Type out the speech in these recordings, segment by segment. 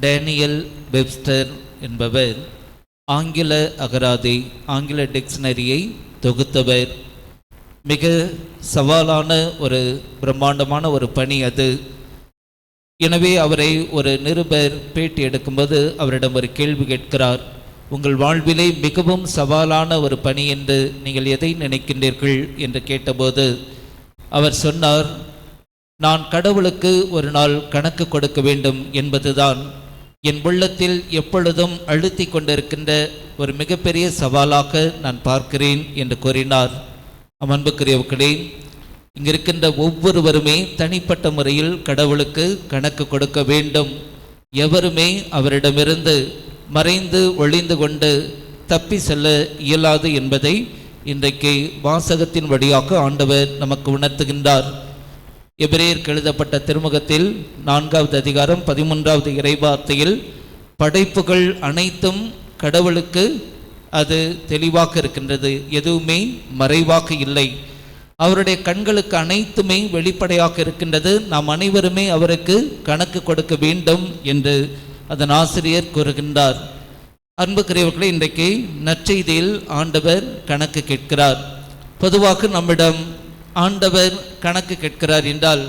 Daniel Webster என்பவர் ஆங்கில அகராதி ஆங்கில டிக்ஷனரியை தொகுத்தவர். மிக சவாலான ஒரு பிரம்மாண்டமான ஒரு பணி அது. எனவே அவரை ஒரு நிருபர் பேட்டி எடுக்கும்போது அவரிடம் ஒரு கேள்வி கேட்கிறார். உங்கள் வாழ்விலே மிகவும் சவாலான ஒரு பணி என்று நீங்கள் எதை நினைக்கின்றீர்கள்? என்று கேட்டபோது அவர் சொன்னார் நான் கடவுளுக்கு ஒரு நாள் கணக்கு கொடுக்க வேண்டும் என்பதுதான். என் உள்ளத்தில் எப்பொழுதும் அழுத்தி கொண்டிருக்கின்ற ஒரு மிகப்பெரிய சவாலாக நான் பார்க்கிறேன் என்று கூறினார். அமன்புக்குரியவர்களே இங்கிருக்கின்ற ஒவ்வொருவருமே தனிப்பட்ட முறையில் கடவுளுக்கு கணக்கு கொடுக்க வேண்டும். எவருமே அவரிடமிருந்து மறைந்து ஒளிந்து கொண்டு தப்பி செல்ல இயலாது என்பதை இன்றைக்கு வாசகத்தின் வழியாக ஆண்டவர் நமக்கு உணர்த்துகின்றார். எபிரேயருக்கு எழுதப்பட்ட திருமுகத்தில் நான்காவது அதிகாரம் பதிமூன்றாவது இறைவார்த்தையில் படைப்புகள் அனைத்தும் கடவுளுக்கு அது தெளிவாக இருக்கின்றது எதுவுமே மறைவாக இல்லை. அவருடைய கண்களுக்கு அனைத்துமே வெளிப்படையாக இருக்கின்றது நாம் அனைவருமே அவருக்கு கணக்கு கொடுக்க வேண்டும் என்று அதன் ஆசிரியர் கூறுகின்றார். அன்புக்குரியவர்களை இன்றைக்கு நற்செய்தியில் ஆண்டவர் கணக்கு கேட்கிறார். பொதுவாக நம்மிடம் ஆண்டவர் கணக்கு கேட்கிறார் என்றால்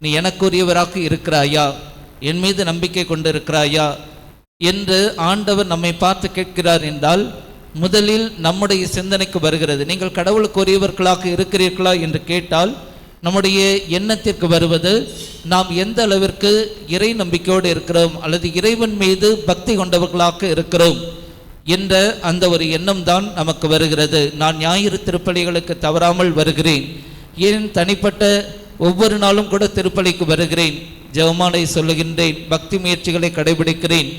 நீ எனக்குரியவராக இருக்கிறாயா? என் மீது நம்பிக்கை கொண்டிருக்கிறாயா? என்று ஆண்டவர் நம்மை பார்த்து கேட்கிறார் என்றால் முதலில் நம்முடைய சிந்தனைக்கு வருகிறது. நீங்கள் கடவுளுக்குரியவர்களாக இருக்கிறீர்களா? என்று கேட்டால் நம்முடைய எண்ணத்திற்கு வருவது நாம் எந்த அளவிற்கு இறை நம்பிக்கையோடு இருக்கிறோம் அல்லது இறைவன் மீது பக்தி கொண்டவர்களாக இருக்கிறோம்? என்ற அந்த ஒரு எண்ணம் தான் நமக்கு வருகிறது. நான் ஞாயிறு திருப்பலிகளுக்கு தவறாமல் வருகிறேன். ஏன் தனிப்பட்ட ஒவ்வொரு நாளும் கூட திருப்பலிக்கு வருகிறேன். ஜெவமானை சொல்லுகின்றேன். பக்தி முயற்சிகளை கடைபிடிக்கிறேன்.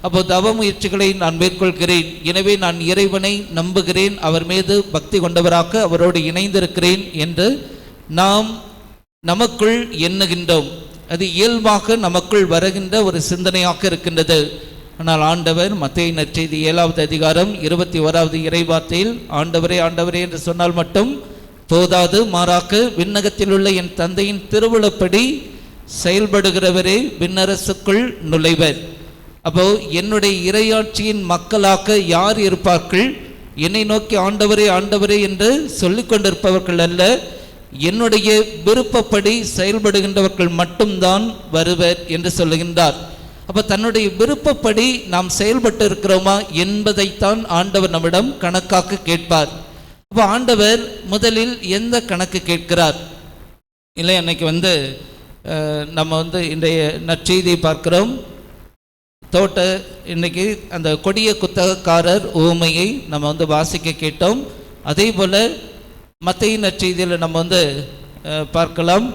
அப்போ தவ முயற்சிகளை நான் மேற்கொள்கிறேன். எனவே நான் இறைவனை நம்புகிறேன். அவர் மீது பக்தி கொண்டவராக அவரோடு இணைந்திருக்கிறேன் என்று நாம் நமக்குள் எண்ணுகின்றோம். அது இயல்பாக நமக்குள் வருகின்ற ஒரு சிந்தனையாக இருக்கின்றது. ஆனால் ஆண்டவர் மத்திய நற்செய்தி ஏழாவது அதிகாரம் இருபத்தி ஓராவது இறைவார்த்தையில் ஆண்டவரே ஆண்டவரே என்று சொன்னால் மட்டும் போதாது மாறாக விண்ணகத்தில் உள்ள என் தந்தையின் திருவிழப்படி செயல்படுகிறவரே விண்ணரசுக்குள் நுழைவர். அப்போ என்னுடைய இறையாட்சியின் மக்களாக யார் இருப்பார்கள்? என்னை நோக்கி ஆண்டவரே ஆண்டவரே என்று சொல்லிக் கொண்டிருப்பவர்கள் அல்ல என்னுடைய விருப்பப்படி செயல்படுகின்றவர்கள் மட்டும்தான் வருவர் என்று சொல்லுகின்றார். அப்போ தன்னுடைய விருப்பப்படி நாம் செயல்பட்டு இருக்கிறோமா என்பதைத்தான் ஆண்டவர் நம்மிடம் கணக்காக கேட்பார். அப்போ ஆண்டவர் முதலில் எந்த கணக்கு கேட்கிறார்? இல்லை அன்னைக்கு வந்து நம்ம வந்து இன்றைய நற்செய்தியை பார்க்கிறோம். தோட்ட இன்னைக்கு அந்த கொடிய குத்தகக்காரர் ஊமையை நம்ம வந்து வாசிக்க கேட்டோம். அதே போல் மத்திய நற்செய்தியில் நம்ம வந்து பார்க்கலாம்.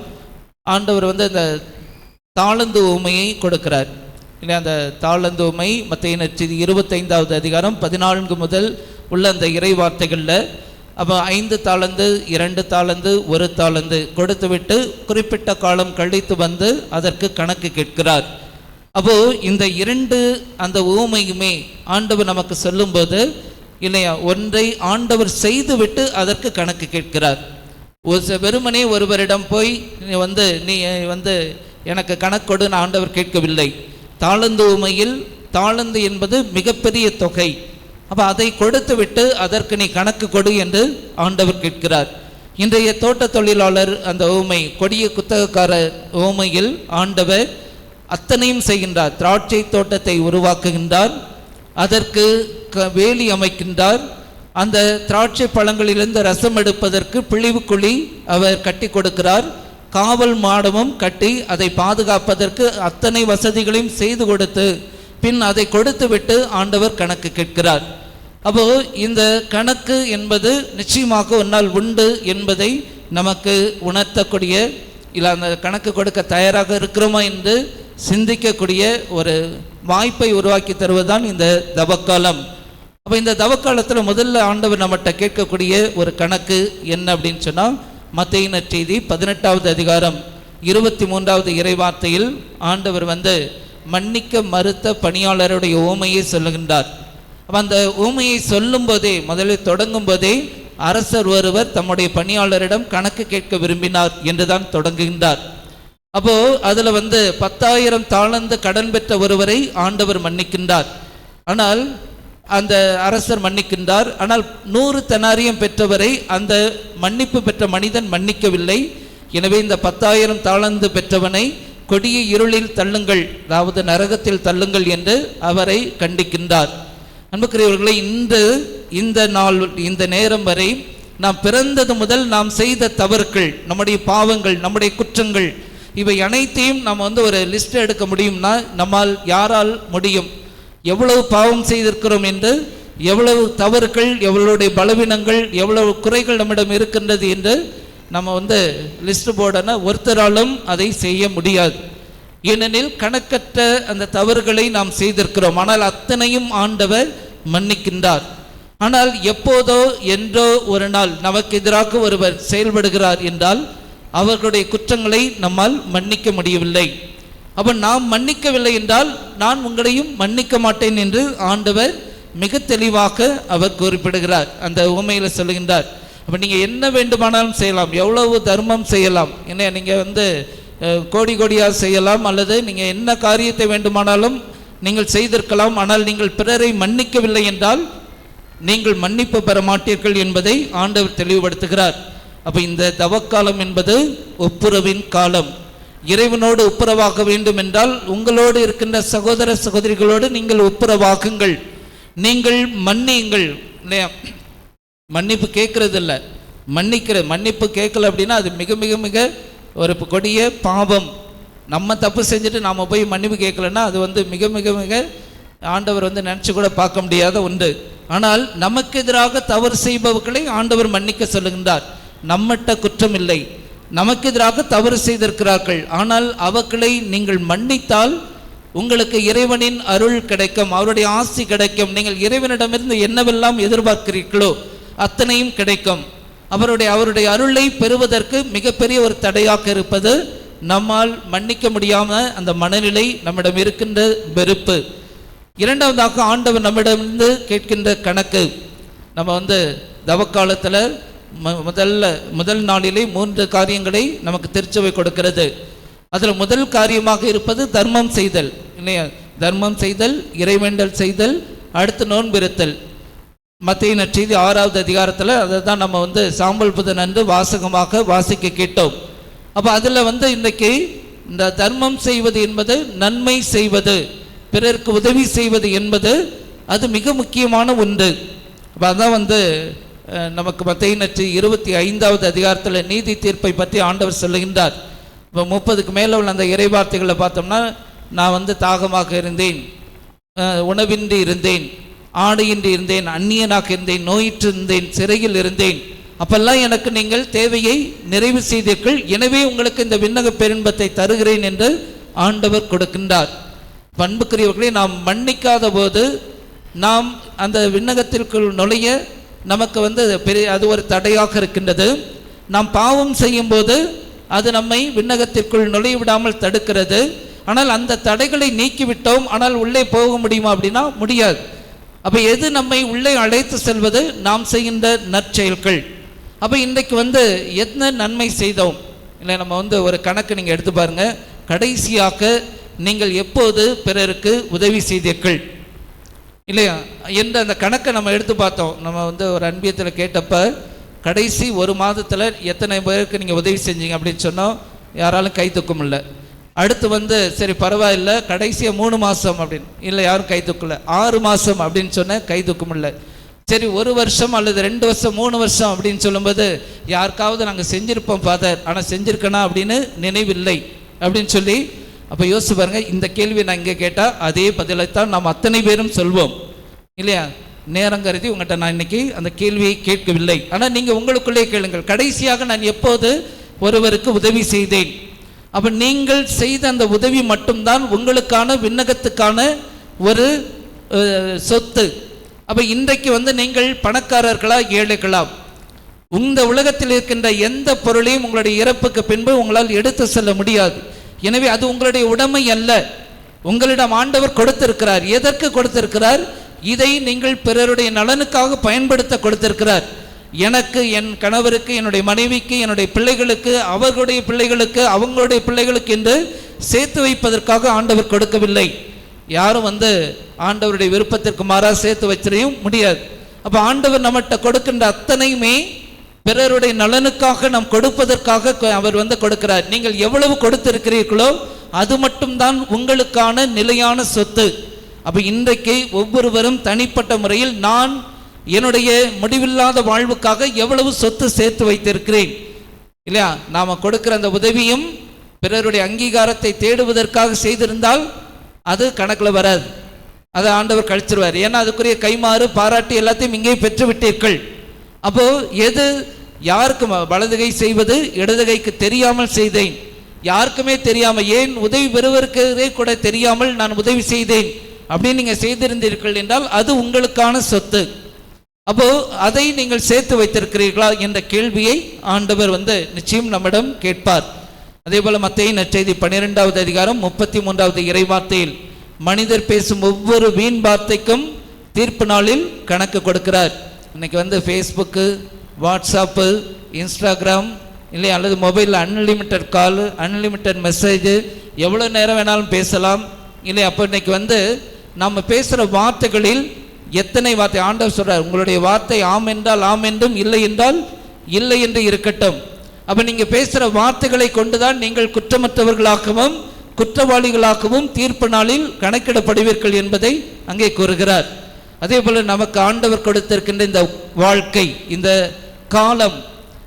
ஆண்டவர் வந்து அந்த தாளந்து ஊமையை கொடுக்கிறார். இல்லை அந்த தாளந்து ஊமை மத்திய நற்செய்தி இருபத்தைந்தாவது அதிகாரம் பதினான்கு முதல் உள்ள அந்த இறை வார்த்தைகளில் அப்போ ஐந்து தாளந்து இரண்டு தாளந்து ஒரு தாளந்து கொடுத்துவிட்டு குறிப்பிட்ட காலம் கழித்து வந்து அதற்கு கணக்கு கேட்கிறார். அப்போ இந்த இரண்டு அந்த ஊமையுமே ஆண்டவர் நமக்கு சொல்லும்போது இல்லையா ஒன்றை ஆண்டவர் செய்துவிட்டு அதற்கு கணக்கு கேட்கிறார். ஒரு வெறுமனே ஒருவரிடம் போய் நீ வந்து நீ வந்து எனக்கு கணக்கொடு ஆண்டவர் கேட்கவில்லை. தாளந்து ஊமையில் தாளந்து என்பது மிகப்பெரிய தொகை. அப்போ அதை கொடுத்து விட்டு அதற்கு நீ கணக்கு கொடு என்று ஆண்டவர் கேட்கிறார். இன்றைய தோட்ட தொழிலாளர் அந்த ஊமை கொடிய குத்தகக்கார ஊமையில் ஆண்டவர் அத்தனையும் செய்கின்றார். திராட்சை தோட்டத்தை உருவாக்குகின்றார் அதற்கு க- வேலி அமைக்கின்றார். அந்த திராட்சை பழங்களிலிருந்து ரசம் எடுப்பதற்கு பிழிவுக்குழி அவர் கட்டி கொடுக்கிறார். காவல் மாடமும் கட்டி அதை பாதுகாப்பதற்கு அத்தனை வசதிகளையும் செய்து கொடுத்து பின் அதை கொடுத்துவிட்டு ஆண்டவர் கணக்கு கேட்கிறார். அப்போ இந்த கணக்கு என்பது நிச்சயமாக ஒரு நாள் உண்டு என்பதை நமக்கு உணர்த்தக்கூடிய இல்லை அந்த கணக்கு கொடுக்க தயாராக இருக்கிறோமா என்று சிந்திக்கக்கூடிய ஒரு வாய்ப்பை உருவாக்கி தருவதுதான் இந்த தவக்காலம். அப்போ இந்த தவக்காலத்தில் முதல்ல ஆண்டவர் நம்மகிட்ட கேட்கக்கூடிய ஒரு கணக்கு என்ன அப்படின்னு சொன்னால் மத்திய நற்செய்தி பதினெட்டாவது அதிகாரம் இருபத்தி மூன்றாவது இறைவார்த்தையில் ஆண்டவர் வந்து மன்னிக்க மறுத்த பணியாளருடைய ஓமையை சொல்லுகின்றார். அந்த ஊமையை சொல்லும் போதே முதலில் தொடங்கும் போதே அரசர் ஒருவர் தம்முடைய பணியாளரிடம் கணக்கு கேட்க விரும்பினார் என்றுதான் தொடங்குகின்றார். அப்போ அதுல வந்து பத்தாயிரம் தாழ்ந்து கடன் பெற்ற ஒருவரை ஆண்டவர் மன்னிக்கின்றார். ஆனால் அந்த அரசர் மன்னிக்கின்றார். ஆனால் நூறு தெனாரியம் பெற்றவரை அந்த மன்னிப்பு பெற்ற மனிதன் மன்னிக்கவில்லை. எனவே இந்த பத்தாயிரம் தாளந்து பெற்றவனை கொடிய இருளில் தள்ளுங்கள் அதாவது நரகத்தில் தள்ளுங்கள் என்று அவரை கண்டிக்கின்றார். அன்புக்குரியவர்களை இன்று இந்த நாள் இந்த நேரம் வரை நாம் பிறந்தது முதல் நாம் செய்த தவறுகள் நம்முடைய பாவங்கள் நம்முடைய குற்றங்கள் இவை அனைத்தையும் நாம் வந்து ஒரு லிஸ்ட் எடுக்க முடியும்னா நம்மால் யாரால் முடியும்? எவ்வளவு பாவம் செய்திருக்கிறோம் என்று எவ்வளவு தவறுகள் எவ்வளவுடைய பலவீனங்கள் எவ்வளவு குறைகள் நம்மிடம் இருக்கின்றது என்று நம்ம வந்து லிஸ்ட் போடனா ஒருத்தராலும் அதை செய்ய முடியாது. ஏனெனில் கணக்கற்ற அந்த தவறுகளை நாம் செய்திருக்கிறோம். ஆனால் அத்தனையும் ஆண்டவர் மன்னிக்கின்றார். ஆனால் எப்போதோ என்றோ ஒரு நாள் நமக்கு எதிராக ஒருவர் செயல்படுகிறார் என்றால் அவர்களுடைய குற்றங்களை நம்மால் மன்னிக்க முடியவில்லை. அப்போ நாம் மன்னிக்கவில்லை என்றால் நான் உங்களையும் மன்னிக்க மாட்டேன் என்று ஆண்டவர் மிக தெளிவாக அவர் குறிப்பிடுகிறார். அந்த உண்மையில் சொல்லுகின்றார். அப்போ நீங்கள் என்ன வேண்டுமானாலும் செய்யலாம். எவ்வளவு தர்மம் செய்யலாம். என்ன நீங்கள் வந்து கோடி கோடியாக செய்யலாம் அல்லது நீங்கள் என்ன காரியத்தை வேண்டுமானாலும் நீங்கள் செய்திருக்கலாம். ஆனால் நீங்கள் பிறரை மன்னிக்கவில்லை என்றால் நீங்கள் மன்னிப்பு பெற மாட்டீர்கள் என்பதை ஆண்டவர் தெளிவுபடுத்துகிறார். அப்போ இந்த தவக்காலம் என்பது ஒப்புரவின் காலம். இறைவனோடு ஒப்புரவாக வேண்டும் என்றால் உங்களோடு இருக்கின்ற சகோதர சகோதரிகளோடு நீங்கள் ஒப்புரவாகுங்கள். நீங்கள் மன்னியுங்கள். இல்லையா? மன்னிப்பு கேட்கறது மன்னிக்கிற மன்னிப்பு கேட்கல அப்படின்னா அது மிக மிக மிக ஒரு கொடிய பாவம். நம்ம தப்பு செஞ்சுட்டு நாம் போய் மன்னிப்பு கேட்கலன்னா அது வந்து மிக மிக மிக ஆண்டவர் வந்து நினச்சி கூட பார்க்க முடியாத ஒன்று. ஆனால் நமக்கு எதிராக தவறு செய்பவர்களை ஆண்டவர் மன்னிக்க சொல்லுகின்றார். நம்மகிட்ட குற்றம் இல்லை. நமக்கு எதிராக தவறு செய்திருக்கிறார்கள். ஆனால் அவர்களை நீங்கள் மன்னித்தால் உங்களுக்கு இறைவனின் அருள் கிடைக்கும் அவருடைய ஆசி கிடைக்கும். நீங்கள் இறைவனிடமிருந்து என்னவெல்லாம் எதிர்பார்க்கிறீர்களோ அத்தனையும் கிடைக்கும். அவருடைய அவருடைய அருளை பெறுவதற்கு மிகப்பெரிய ஒரு தடையாக இருப்பது நம்மால் மன்னிக்க முடியாம அந்த மனநிலை நம்மிடம் இருக்கின்ற வெறுப்பு. இரண்டாவதாக ஆண்டவர் நம்மிடமிருந்து கேட்கின்ற கணக்கு. நம்ம வந்து தவக்காலத்தில் முதல்ல முதல் நாளிலே மூன்று காரியங்களை நமக்கு திருச்சபை கொடுக்கிறது. அதில் முதல் காரியமாக இருப்பது தர்மம் செய்தல். இல்லையா? தர்மம் செய்தல் இறைவேண்டல் செய்தல் அடுத்து நோன்பிருத்தல் மத்திய நற்செய்தி ஆறாவது அதிகாரத்தில் அதை தான் நம்ம வந்து சாம்பல் புதன் அன்று வாசகமாக வாசிக்க கேட்டோம். அப்போ அதில் வந்து இன்றைக்கு இந்த தர்மம் செய்வது என்பது நன்மை செய்வது பிறருக்கு உதவி செய்வது என்பது அது மிக முக்கியமான ஒன்று. அப்போ அதான் வந்து நமக்கு மத்திய நற்றி இருபத்தி ஐந்தாவது அதிகாரத்தில் நீதி தீர்ப்பை பற்றி ஆண்டவர் சொல்லுகின்றார். இப்போ முப்பதுக்கு மேலே உள்ள அந்த இறைவார்த்தைகளை பார்த்தோம்னா நான் வந்து தாகமாக இருந்தேன் உணவின்றி இருந்தேன் ஆடையின்றி இருந்தேன் அந்நியனாக இருந்தேன் நோயிற்று இருந்தேன் சிறையில் இருந்தேன். அப்பெல்லாம் எனக்கு நீங்கள் தேவையை நிறைவு செய்தீர்கள். எனவே உங்களுக்கு இந்த விண்ணக பெருன்பத்தை தருகிறேன் என்று ஆண்டவர் கொடுக்கின்றார். பண்புக்குரியவர்களை நாம் மன்னிக்காத போது நாம் அந்த விண்ணகத்திற்குள் நுழைய நமக்கு வந்து பெரிய அது ஒரு தடையாக இருக்கின்றது. நாம் பாவம் செய்யும்போது அது நம்மை விண்ணகத்திற்குள் நுழைய விடாமல் தடுக்கிறது. ஆனால் அந்த தடைகளை நீக்கிவிட்டோம். ஆனால் உள்ளே போக முடியுமா அப்படின்னா முடியாது. அப்போ எது நம்மை உள்ளே அழைத்து செல்வது? நாம் செய்கின்ற நற்செயல்கள். அப்போ இன்றைக்கு வந்து என்ன நன்மை செய்தோம்? இல்லை நம்ம வந்து ஒரு கணக்கு நீங்கள் எடுத்து பாருங்க. கடைசியாக நீங்கள் எப்போது பிறருக்கு உதவி செய்தீர்கள்? இல்லையா? என்ற அந்த கணக்கை நம்ம எடுத்து பார்த்தோம். நம்ம வந்து ஒரு அன்பியத்தில் கேட்டப்ப கடைசி ஒரு மாதத்தில் எத்தனை பேருக்கு நீங்கள் உதவி செஞ்சீங்க அப்படின்னு சொன்னோம். யாராலும் கை தூக்க முடியல அடுத்து வந்து சரி பரவாயில்ல கடைசியாக மூணு மாதம் அப்படின்னு. இல்லை யாரும் கை தூக்கல. ஆறு மாதம் அப்படின்னு சொன்ன கை தூக்க முடியல சரி ஒரு வருஷம் அல்லது ரெண்டு வருஷம் மூணு வருஷம் அப்படின்னு சொல்லும்போது யாருக்காவது நாங்கள் செஞ்சுருப்போம் ஃபாதர். ஆனால் செஞ்சிருக்கனா அப்படின்னு நினைவில்லை அப்படின்னு சொல்லி அப்போ யோசிச்சு பாருங்கள் இந்த கேள்வி நான் இங்கே கேட்டால் அதே பதிலைத்தான் நாம் அத்தனை பேரும் சொல்வோம். இல்லையா? நேரம் கருதி உங்கள்கிட்ட நான் இன்னைக்கு அந்த கேள்வியை கேட்கவில்லை. ஆனால் நீங்கள் உங்களுக்குள்ளே கேளுங்கள். கடைசியாக நான் எப்போது ஒருவருக்கு உதவி செய்தேன்? அப்போ நீங்கள் செய்த அந்த உதவி மட்டும்தான் உங்களுக்கான விண்ணகத்துக்கான ஒரு சொத்து. அப்போ இன்றைக்கு வந்து நீங்கள் பணக்காரர்களா ஏழைகளா இந்த உலகத்தில் இருக்கின்ற எந்த பொருளையும் உங்களுடைய இறப்புக்கு பின்பு உங்களால் எடுத்து செல்ல முடியாது. எனவே அது உங்களுடைய உடைமை அல்ல. உங்களிடம் ஆண்டவர் கொடுத்திருக்கிறார். எதற்கு கொடுத்திருக்கிறார்? இதை நீங்கள் பிறருடைய நலனுக்காக பயன்படுத்த கொடுத்திருக்கிறார். எனக்கு என் கணவருக்கு என்னுடைய மனைவிக்கு என்னுடைய பிள்ளைகளுக்கு அவர்களுடைய பிள்ளைகளுக்கு அவங்களுடைய பிள்ளைகளுக்கு என்று சேர்த்து வைப்பதற்காக ஆண்டவர் கொடுக்கவில்லை. யாரும் வந்து ஆண்டவருடைய விருப்பத்திற்கு மாறாக சேர்த்து வச்சிடையும் முடியாது. அப்போ ஆண்டவர் நம்மகிட்ட கொடுக்கின்ற அத்தனையுமே பிறருடைய நலனுக்காக நாம் கொடுப்பதற்காக அவர் வந்து கொடுக்கிறார். நீங்கள் எவ்வளவு கொடுத்திருக்கிறீர்களோ அது மட்டும்தான் உங்களுக்கான நிலையான சொத்து. அப்போ இன்றைக்கு ஒவ்வொருவரும் தனிப்பட்ட முறையில் நான் என்னுடைய முடிவில்லாத வாழ்வுக்காக எவ்வளவு சொத்து சேர்த்து வைத்திருக்கிறேன்? இல்லையா? நாம் கொடுக்கிற அந்த உதவியும் பிறருடைய அங்கீகாரத்தை தேடுவதற்காக செய்திருந்தால் அது கணக்கில் வராது. அதை ஆண்டவர் கழிச்சிருவார். ஏன்னா அதுக்குரிய கைமாறு பாராட்டு எல்லாத்தையும் இங்கே பெற்று விட்டீர்கள் அப்போ எது யாருக்கு வலதுகை செய்வது? இடதுகைக்கு தெரியாமல் செய்தேன். யாருக்குமே தெரியாமல் ஏன் உதவி பெறுவதற்கே கூட தெரியாமல் நான் உதவி செய்தேன்? அப்படின்னு நீங்கள் செய்திருந்தீர்கள் என்றால் அது உங்களுக்கான சொத்து. அப்போ அதை நீங்கள் சேர்த்து வைத்திருக்கிறீர்களா என்ற கேள்வியை ஆண்டவர் வந்து நிச்சயம் நம்மிடம் கேட்பார். அதே போல மத்திய நற்செய்தி பன்னிரெண்டாவது அதிகாரம் முப்பத்தி மூன்றாவது இறைவார்த்தையில் மனிதர் பேசும் ஒவ்வொரு வீண் வார்த்தைக்கும் தீர்ப்பு நாளில் கணக்கு கொடுக்கிறார். இன்னைக்கு வந்து ஃபேஸ்புக்கு வாட்ஸ்அப்பு இன்ஸ்டாகிராம் இல்லை அல்லது மொபைலில் அன்லிமிட்டட் கால் அன்லிமிட்டட் மெசேஜ் எவ்வளோ நேரம் வேணாலும் பேசலாம். இல்லை அப்போ இன்னைக்கு வந்து நம்ம பேசுகிற வார்த்தைகளில் எத்தனை வார்த்தை ஆண்டவர் சொல்கிறார் உங்களுடைய வார்த்தை ஆம் என்றால் ஆம் என்றும் இல்லை என்றால் இல்லை என்று இருக்கட்டும். அப்போ நீங்கள் பேசுகிற வார்த்தைகளை கொண்டுதான் நீங்கள் குற்றமற்றவர்களாகவும் குற்றவாளிகளாகவும் தீர்ப்பு நாளில் கணக்கிடப்படுவீர்கள் என்பதை அங்கே கூறுகிறார். அதே போல் நமக்கு ஆண்டவர் கொடுத்திருக்கின்ற இந்த வாழ்க்கை இந்த காலம்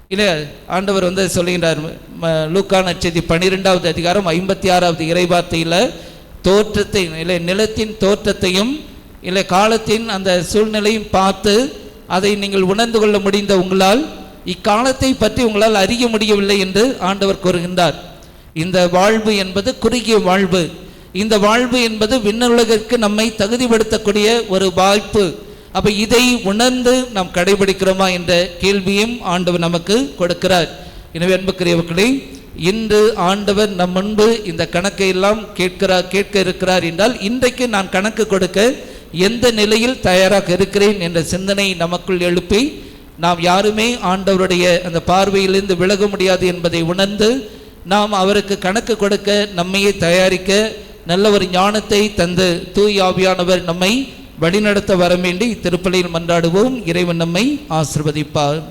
இல்லை ஆண்டவர் வந்து சொல்லுகின்றார் லூக்கான லூக்கா பன்னிரெண்டாவது அதிகாரம் ஐம்பத்தி ஆறாவது இறைவார்த்தையில் தோற்றத்தை இல்லை நிலத்தின் தோற்றத்தையும் இல்லை காலத்தின் அந்த சூழ்நிலையும் பார்த்து அதை நீங்கள் உணர்ந்து கொள்ள முடிந்த உங்களால் இக்காலத்தை பற்றி உங்களால் அறிய முடியவில்லை என்று ஆண்டவர் கூறுகின்றார். இந்த வாழ்வு என்பது குறுகிய வாழ்வு. இந்த வாழ்வு என்பது விண்ணுலகிற்கு நம்மை தகுதிப்படுத்தக்கூடிய ஒரு வாய்ப்பு. அப்போ இதை உணர்ந்து நாம் கடைபிடிக்கிறோமா என்ற கேள்வியும் ஆண்டவர் நமக்கு கொடுக்கிறார். எனவே அன்புக்குரியவர்களே இன்று ஆண்டவர் நம் முன்பு இந்த கணக்கை எல்லாம் கேட்கிறார் கேட்க இருக்கிறார் என்றால் இன்றைக்கு நான் கணக்கு கொடுக்க எந்த நிலையில் தயாராக இருக்கிறேன் என்ற சிந்தனை நமக்குள் எழுப்பி நாம் யாருமே ஆண்டவருடைய அந்த பார்வையிலிருந்து விலக முடியாது என்பதை உணர்ந்து நாம் அவருக்கு கணக்கு கொடுக்க நம்மையே தயாரிக்க நல்ல ஒரு ஞானத்தை தந்து தூய் ஆவியானவர் நம்மை வழிநடத்த வர வேண்டி திருப்பலியில் மன்றாடுவோம். இறைவன் நம்மை ஆசிர்வதிப்பார்.